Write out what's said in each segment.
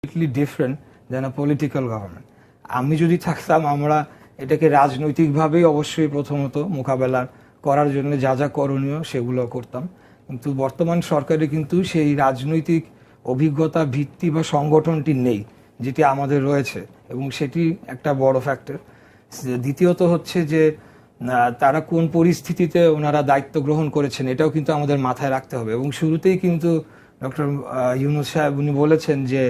Completely different than a political government আমি যদি থাকতাম, আমরা এটাকে রাজনৈতিকভাবেই অবশ্যই প্রথমত মোকাবেলা করার জন্য যা যা করণীয় সেগুলো করতাম। কিন্তু বর্তমান সরকারে কিন্তু সেই রাজনৈতিক অভিজ্ঞতা, ভিত্তি বা সংগঠনটি নেই, যেটি আমাদের রয়েছে, এবং সেটি একটা বড় ফ্যাক্টর দ্বিতীয়ত হচ্ছে যে তারা কোন পরিস্থিতিতে ওনারা দায়িত্ব গ্রহণ করেছেন, এটাও কিন্তু আমাদের মাথায় রাখতে হবে। এবং শুরুতেই কিন্তু ডক্টর ইউনুস সাহেব উনি বলেছেন যে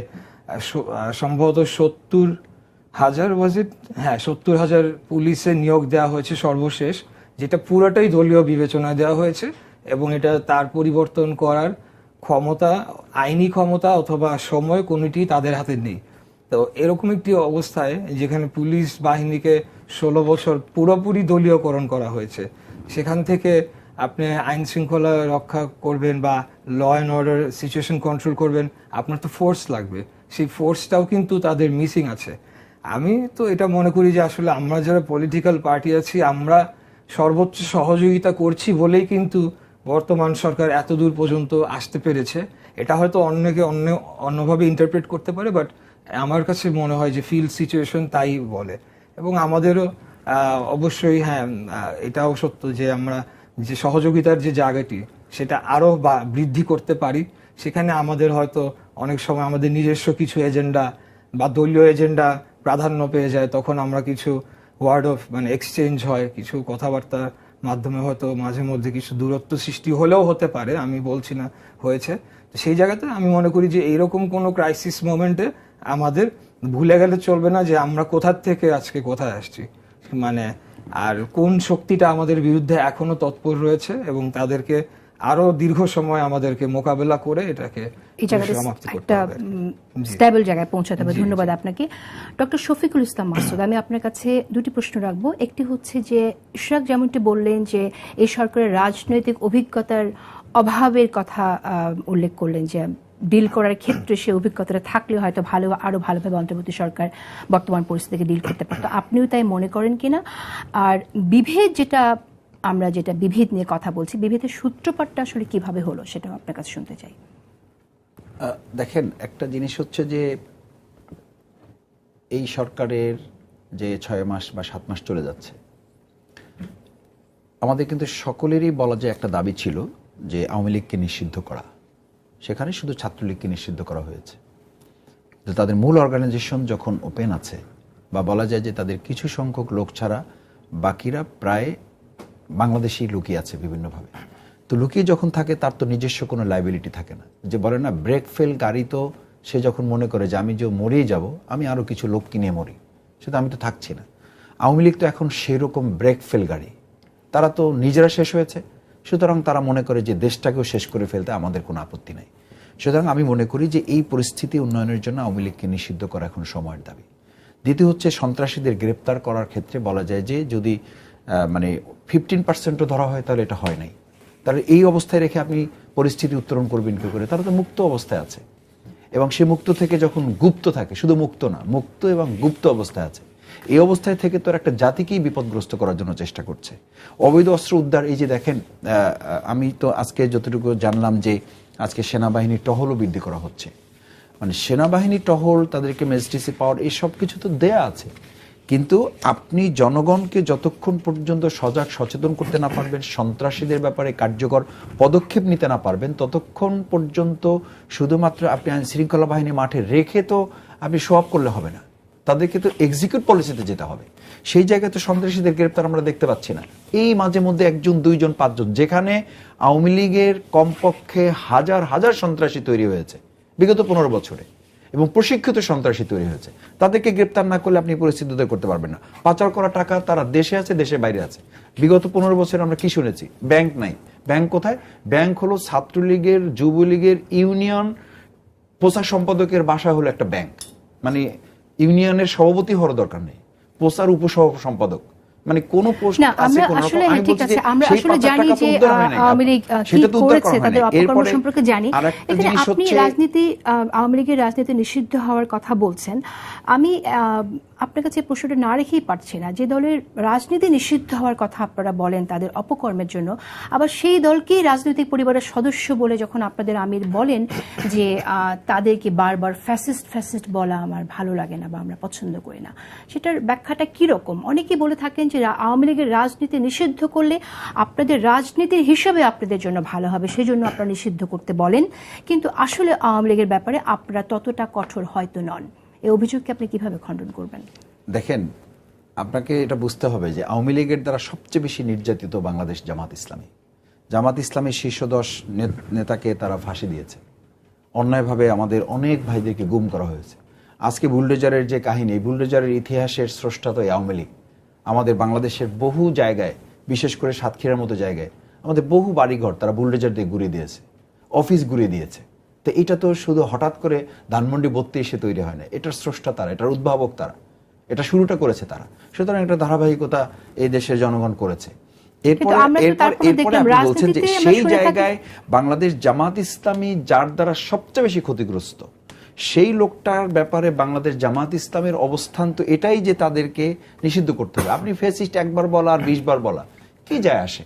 সম্ভবত সত্তর হাজার বাজেট হ্যাঁ সত্তর হাজার পুলিশে নিয়োগ দেওয়া হয়েছে সর্বশেষ, যেটা পুরোটাই দলীয় বিবেচনা দেওয়া হয়েছে, এবং এটা তার পরিবর্তন করার ক্ষমতা, আইনি ক্ষমতা অথবা সময় কোনোটি তাদের হাতে নেই। তো এরকম একটি অবস্থায় যেখানে পুলিশ বাহিনীকে ষোলো বছর পুরোপুরি দলীয়করণ করা হয়েছে, সেখান থেকে আপনি আইন শৃঙ্খলা রক্ষা করবেন বা law and order situation control করবেন, আপনার তো ফোর্স লাগবে। সেই ফোর্সটাও কিন্তু তাদের মিসিং আছে। আমি তো এটা মনে করি যে আসলে আমরা যারা পলিটিক্যাল পার্টি আছি, আমরা সর্বোচ্চ সহযোগিতা করছি বলেই কিন্তু বর্তমান সরকার এত দূর পর্যন্ত আসতে পেরেছে। এটা হয়তো অন্যকে অন্য, অন্যভাবে ইন্টারপ্রেট করতে পারে বাট আমার কাছে মনে হয় যে ফিল্ড সিচুয়েশন তাই বলে। এবং আমাদেরও অবশ্যই হ্যাঁ এটাও সত্য যে আমরা যে সহযোগিতার যে জায়গাটি, সেটা আরও বৃদ্ধি করতে পারি। সেখানে আমাদের হয়তো অনেক সময় আমাদের নিজস্ব কিছু এজেন্ডা বা দলীয় এজেন্ডা প্রাধান্য পেয়ে যায়, তখন আমরা কিছু ওয়ার্ড অফ মানে এক্সচেঞ্জ হয়, কিছু কথাবার্তার মাধ্যমে হয়তো মাঝে মধ্যে কিছু দূরত্ব সৃষ্টি হলেও হতে পারে, আমি বলছি না হয়েছে। তো সেই জায়গাতে আমি মনে করি যে এইরকম কোনো ক্রাইসিস মোমেন্টে আমাদের ভুলে গেলে চলবে না যে আমরা কোথার থেকে আজকে কোথায় আসছি। মানে আর কোন শক্তিটা আমাদের বিরুদ্ধে এখনও তৎপর রয়েছে এবং তাদেরকে আরও দীর্ঘ সময় আমাদেরকে মোকাবেলা করে এটাকে এই জায়গাটা একটা স্টেবল জায়গায় পৌঁছাতে হবে। ধন্যবাদ আপনাকে। ডক্টর শফিকুল ইসলাম মাসুদ আমি আপনার কাছে দুটি প্রশ্ন রাখব। একটি হচ্ছে যে ইশরাক যেমনটি বললেন যে এই সরকারের রাজনৈতিক অভিজ্ঞতার অভাবের কথা উল্লেখ করলেন যে ডিল করার ক্ষেত্রে সে অভিজ্ঞতাটা থাকলে হয়তো ভালো আরও ভালোভাবে অন্তর্বর্তী সরকার বর্তমান পরিস্থিতিকে ডিল করতে পারতো। আপনিও তাই মনে করেন কিনা? আর বিভেদ যেটা আমরা যেটা বিভেদ নিয়ে কথা বলছি, বিভেদের সূত্রপাতটা আসলে কীভাবে হলো সেটাও আপনার কাছে শুনতে চাই। দেখেন, একটা জিনিস হচ্ছে যে এই সরকারের যে ছয় মাস বা সাত মাস চলে যাচ্ছে, আমাদের কিন্তু সকলেরই বলা যায় একটা দাবি ছিল যে আওয়ামী লীগকে নিষিদ্ধ করা। সেখানে শুধু ছাত্রলীগকে নিষিদ্ধ করা হয়েছে। তো তাদের মূল অর্গানাইজেশন যখন ওপেন আছে, বা বলা যায় যে তাদের কিছু সংখ্যক লোক ছাড়া বাকিরা প্রায় বাংলাদেশেই লুকিয়ে আছে বিভিন্নভাবে। তো লুকিয়ে যখন থাকে, তার তো নিজস্ব কোনো লাইবিলিটি থাকে না। যে বলে না, ব্রেক ফেল গাড়ি তো সে যখন মনে করে যে আমি যে মরেই যাব, আমি আরও কিছু লোক কিনে মরি। সেটা আমি তো থাকছি না। আওয়ামী লীগ তো এখন সেরকম ব্রেক ফেল গাড়ি। তারা তো নিজেরা শেষ হয়েছে। সুতরাং তারা মনে করে যে দেশটাকেও শেষ করে ফেলতে আমাদের কোনো আপত্তি নাই। সুতরাং আমি মনে করি যে এই পরিস্থিতি উন্নয়নের জন্য আওয়ামী লীগকে নিষিদ্ধ করা এখন সময়ের দাবি। দ্বিতীয় হচ্ছে সন্ত্রাসীদের গ্রেপ্তার করার ক্ষেত্রে বলা যায় যে যদি মানে ফিফটিন পার্সেন্টও ধরা হয়, তাহলে এটা হয় নাই। তাহলে এই অবস্থায় রেখে আপনি পরিস্থিতি উত্তরণ করবেন কি করে? তারা তো মুক্ত অবস্থায় আছে। এবং সে মুক্ত থেকে যখন গুপ্ত থাকে, শুধু মুক্ত না, মুক্ত এবং গুপ্ত অবস্থায় আছে। এই অবস্থায় থেকে তো আর একটা জাতিকেই বিপদগ্রস্ত করার জন্য চেষ্টা করছে। অবৈধ অস্ত্র উদ্ধার, এই যে দেখেন আমি তো আজকে যতটুকু জানলাম যে আজকে সেনাবাহিনীর টহলও বৃদ্ধি করা হচ্ছে। মানে সেনাবাহিনী টহল, তাদেরকে ম্যাজিস্ট্রেসি পাওয়ার এই সব কিছু তো দেয়া আছে। কিন্তু আপনি জনগণকে যতক্ষণ পর্যন্ত সজাগ, সচেতন করতে না পারবেন, সন্ত্রাসীদের ব্যাপারে কার্যকর পদক্ষেপ নিতে না পারবেন, ততক্ষণ পর্যন্ত শুধুমাত্র আপনি আইন শৃঙ্খলা বাহিনী মাঠে রেখে তো আপনি শো করলে হবে না। তাদেরকে তো এক্সিকিউট পলিসিতে যেতে হবে। সেই জায়গায় তো সন্ত্রাসীদের গ্রেপ্তার আমরা দেখতে পাচ্ছি না। এই মাঝে মধ্যে একজন, দুইজন, পাঁচজন, যেখানে আওয়ামী লীগের কমপক্ষে হাজার হাজার সন্ত্রাসী তৈরি হয়েছে। বিগত পনেরো বছরে। এবং প্রশিক্ষিত সন্ত্রাসী তৈরি হয়েছে। তাদেরকে গ্রেপ্তার না করলে আপনি পরিস্থিতি উদ্ধার করতে পারবেন না। পাচার করা টাকা তারা দেশে আছে দেশের বাইরে আছে। বিগত পনেরো বছর আমরা কি শুনেছি? ব্যাংক নাই। ব্যাংক কোথায়? ব্যাংক হলো ছাত্রলীগের, যুবলীগের, ইউনিয়ন প্রচার সম্পাদকের বাসা হলো একটা ব্যাংক। মানে ইউনিয়নের সভাপতি হওয়ার দরকার নেই। প্রচার উপসহ সম্পাদক মানে কোন প্রশ্ন আছে আমরা আসলে ঠিক আছে আমরা আসলে জানি যে হয় নাই। আহ, আওয়ামী লীগ কি করেছে তাদের অপকর্ম সম্পর্কে জানি। এখানে আপনি রাজনীতি আহ, আওয়ামী লীগের রাজনীতি নিষিদ্ধ হওয়ার কথা বলছেন। আমি আহ, আপনার কাছে প্রশ্নটা না রেখেই পারছি না। যে দলের রাজনীতি নিষিদ্ধ হওয়ার কথা আপনারা বলেন তাদের অপকর্মের জন্য, আবার সেই দলকেই রাজনৈতিক পরিবারের সদস্য বলে যখন আপনাদের আমির বলেন যে তাদেরকে বারবার ফ্যাসিস্ট ফ্যাসিস্ট বলা আমার ভালো লাগে না বা আমরা পছন্দ করি না। সেটার ব্যাখ্যাটা কীরকম অনেকেই বলে থাকেন যে আওয়ামী লীগের রাজনীতি নিষিদ্ধ করলে আপনাদের রাজনীতির হিসাবে আপনাদের জন্য ভালো হবে সেই জন্য আপনারা নিষিদ্ধ করতে বলেন। কিন্তু আসলে আওয়ামী লীগের ব্যাপারে আপনারা ততটা কঠোর হয়তো নন। এই অভিযোগকে আপনি কীভাবে খণ্ডন করবেন? দেখেন, আপনাকে এটা বুঝতে হবে যে আওয়ামী লীগের দ্বারা সবচেয়ে বেশি নির্যাতিত বাংলাদেশ জামাত ইসলামী। জামাত ইসলামের শীর্ষ দশ নেতাকে তারা ফাঁসি দিয়েছে। অন্যায়ভাবে আমাদের অনেক ভাইদেরকে গুম করা হয়েছে। আজকে বুলডোজারের যে কাহিনী, বুলডোজারের ইতিহাসের স্রষ্টা তো আওয়ামী লীগ। আমাদের বাংলাদেশের বহু জায়গায়, বিশেষ করে সাতক্ষীরার মতো জায়গায়, আমাদের বহু বাড়িঘর তারা বুলডোজার দিয়ে ঘুরিয়ে দিয়েছে, অফিস ঘুরিয়ে দিয়েছে। তো এটা তো শুধু হঠাৎ করে ধানমন্ডি বত্রিশে তৈরি হয় না এটার স্রষ্টা তারা এটার উদ্ভাবক তারা এটা শুরুটা করেছে তারা। সুতরাং একটা ধারাবাহিকতা এই দেশের জনগণ করেছে। এরপরে এরপর এরপরে আপনি বলছেন যে সেই জায়গায় বাংলাদেশ জামাত ইসলামী যার দ্বারা সবচেয়ে বেশি ক্ষতিগ্রস্ত সেই লোকটার ব্যাপারে বাংলাদেশ জামাত ইসলামের অবস্থান তো এটাই যে তাদেরকে নিষিদ্ধ করতে হবে। আপনি ফেসিস্ট একবার বলা আর বিশ বার বলা কি যায় আসে?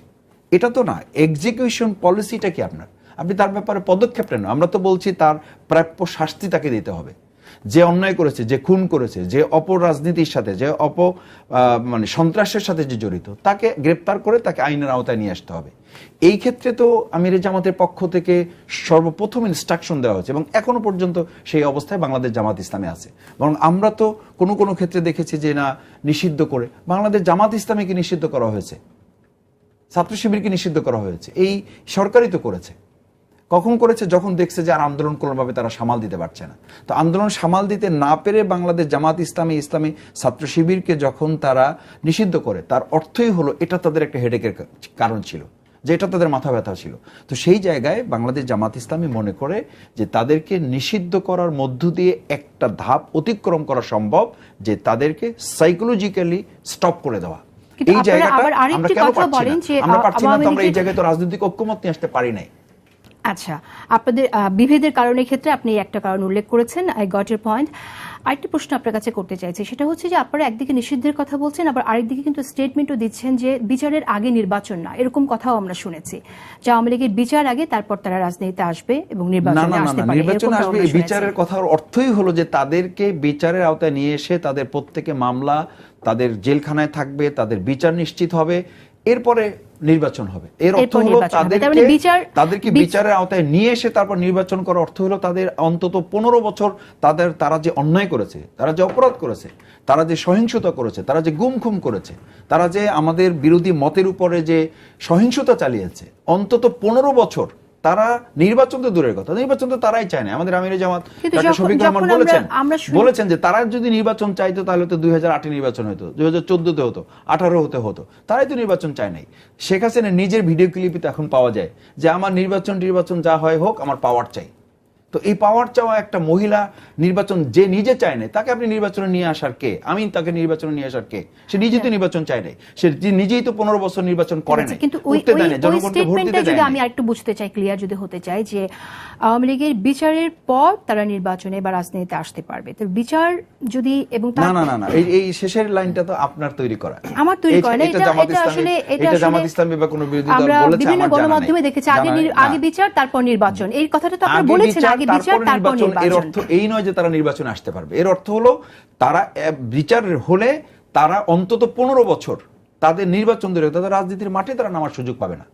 এটা তো না এক্সিকিউশন পলিসিটা কি আপনার? আপনি তার ব্যাপারে পদক্ষেপ নেন। আমরা তো বলছি তার প্রাপ্য শাস্তি তাকে দিতে হবে। যে অন্যায় করেছে, যে খুন করেছে, যে অপর রাজনীতির সাথে, যে অপ মানে সন্ত্রাসের সাথে যে জড়িত, তাকে গ্রেপ্তার করে তাকে আইনের আওতায় নিয়ে আসতে হবে। এই ক্ষেত্রে তো আমির জামাতের পক্ষ থেকে সর্বপ্রথম ইনস্ট্রাকশন দেওয়া হয়েছে এবং এখনও পর্যন্ত সেই অবস্থায় বাংলাদেশ জামাত ইসলামে আছে। বরং আমরা তো কোনো কোনো ক্ষেত্রে দেখেছি যে না, নিষিদ্ধ করে বাংলাদেশ জামাত ইসলামীকে নিষিদ্ধ করা হয়েছে? ছাত্র শিবিরকে নিষিদ্ধ করা হয়েছে? এই সরকারই তো করেছে। কখন করেছে? যখন দেখছে যে আর আন্দোলন কোনোভাবে তারা সামাল দিতে পারছে না। তো আন্দোলন সামাল দিতে না পেরে বাংলাদেশ জামাত ইসলামী ইসলামী ছাত্র শিবিরকে যখন তারা নিষিদ্ধ করে তার অর্থই হলো এটা তাদের একটা হেডেকের কারণ ছিল যে এটা তাদের মাথা ব্যথা ছিল। তো সেই জায়গায় বাংলাদেশ জামাত ইসলামী মনে করে যে তাদেরকে নিষিদ্ধ করার মধ্য দিয়ে একটা ধাপ অতিক্রম করা সম্ভব যে তাদেরকে সাইকোলজিক্যালি স্টপ করে দেওয়া। এই জায়গাটা আমরা কেন পারছি না? আমরা পারছি না তো আমরা এই জায়গায় তো রাজনৈতিক ঐক্যমত নিয়ে আসতে পারি নাই। আচ্ছা আপনাদের বিভেদের কারণের ক্ষেত্রে আপনি একটা কারণ উল্লেখ করেছেন। আই গট এর পয়েন্ট আরেকটি প্রশ্ন আপনার কাছে করতে চাইছি সেটা হচ্ছে যে আপনারা একদিকে নিষিদ্ধের কথা বলছেন আবার আরেকদিকে কিন্তু স্টেটমেন্টও দিচ্ছেন যে বিচারের আগে নির্বাচন না। এরকম কথাও আমরা শুনেছি যে আওয়ামী লীগের বিচার আগে তারপর তারা রাজনীতিতে আসবে এবং নির্বাচনে না না আসতে পারে। নির্বাচন আসবে। বিচারের কথার অর্থই হলো যে তাদেরকে বিচারের আওতায় নিয়ে এসে তাদের প্রত্যেকে মামলা তাদের জেলখানায় থাকবে তাদের বিচার নিশ্চিত হবে। এরপরে নির্বাচন হবে। এর অর্থ হলো তাদেরকে মানে তাদেরকে বিচারের আওতায় নিয়ে এসে তারপর নির্বাচন করার অর্থ হলো তাদের অন্তত পনেরো বছর তাদের তারা যে অন্যায় করেছে তারা যে অপরাধ করেছে তারা যে সহিংসতা করেছে তারা যে গুম খুম করেছে তারা যে আমাদের বিরোধী মতের উপরে যে সহিংসতা চালিয়েছে অন্তত পনেরো বছর তারা নির্বাচন তো দূরের কথা নির্বাচন তো তারাই চায় না। আমাদের আমির জামাত ডাক্তার যখন- রহমান বলেছেন বলেছেন যে তারা যদি নির্বাচন চাইতো তাহলে তো দুই হাজার আটে নির্বাচন হতো দুই হাজার চোদ্দতে হতো আঠারো হতে হতো। তারাই তো নির্বাচন চায় নাই। শেখ হাসিনা নিজের ভিডিও ক্লিপে তো এখন পাওয়া যায় যে আমার নির্বাচন নির্বাচন যা হয় হোক আমার পাওয়ার চাই। তো এই পাওয়ার চাওয়া একটা মহিলা নির্বাচন যে নিজে চায় না তাকে আপনি নির্বাচনে নিয়ে আসার কে? আমি তাকে নির্বাচনে নিয়ে আসার কে? সে নিজে তো নির্বাচন চায় নাই। সে নিজেই তো পনেরো বছর নির্বাচন করে নাই। কিন্তু যদি আমি। আরেকটু বুঝতে চাই ক্লিয়ার যদি হতে চাই যে আওয়ামী লীগের বিচারের পর তারা নির্বাচনে বা রাজনীতিতে আসতে পারবে। তো বিচার যদি এবং না না না না এই শেষের লাইনটা তো আপনার তৈরি করা। আমার তৈরি করা না, এটা জামাত ইসলামী- এটা জামাত ইসলামী বা কোনো বিরোধী দল আমরা বিভিন্ন গণমাধ্যমে দেখেছি আগে আগে বিচার তারপর নির্বাচন। এই কথাটা তো আপনারা আগে বলেছেন আগে বিচার তারপর নির্বাচন। এর অর্থ এই নয় যে তারা নির্বাচনে আসতে পারবে। এর অর্থ হলো তারা বিচার হলে তারা অন্তত পনেরো বছর তাদের নির্বাচন ধরে তাদের রাজনীতির মাঠে তারা নামার সুযোগ পাবে না।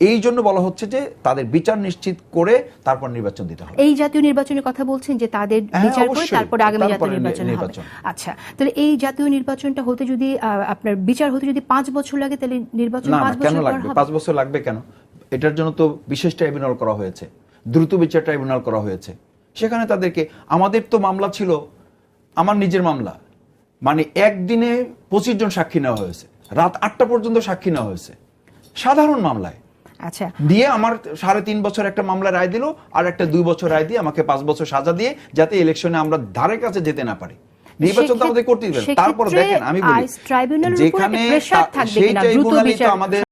এই জন্য বলা হচ্ছে যে তাদের বিচার নিশ্চিত করে তারপর নির্বাচন দিতে হবে। এই জাতীয় নির্বাচনের কথা বলছেন যে তাদের হ্যাঁ, বিচার করে। তারপরে আগামী জাতীয় নির্বাচন হবে। আচ্ছা তাহলে এই জাতীয় নির্বাচনটা হতে যদি আহ, আপনার বিচার হতে যদি পাঁচ বছর লাগে তাহলে নির্বাচন পাঁচ বছর লাগবে? পাঁচ বছর লাগবে কেন? এটার জন্য তো বিশেষ ট্রাইব্যুনাল করা হয়েছে। দ্রুত বিচার ট্রাইব্যুনাল করা হয়েছে। সেখানে তাদেরকে আমাদের তো মামলা ছিল আমার নিজের মামলা মানে একদিনে পঁচিশ জন সাক্ষী নেওয়া হয়েছে রাত আটটা পর্যন্ত সাক্ষী নেওয়া হয়েছে। সাধারণ মামলায়। আচ্ছা। দিয়ে আমার সাড়ে তিন বছর একটা মামলা রায় দিল আর একটা দুই বছর রায় দিয়ে আমাকে পাঁচ বছর সাজা দিয়ে যাতে ইলেকশনে আমরা ধারে কাছে যেতে না পারি। নির্বাচন তো আমাদের করতে দিবেন তারপর দেখেন আমি বলি যেখানে সেই ট্রাইব্যুনালই তো আমাদের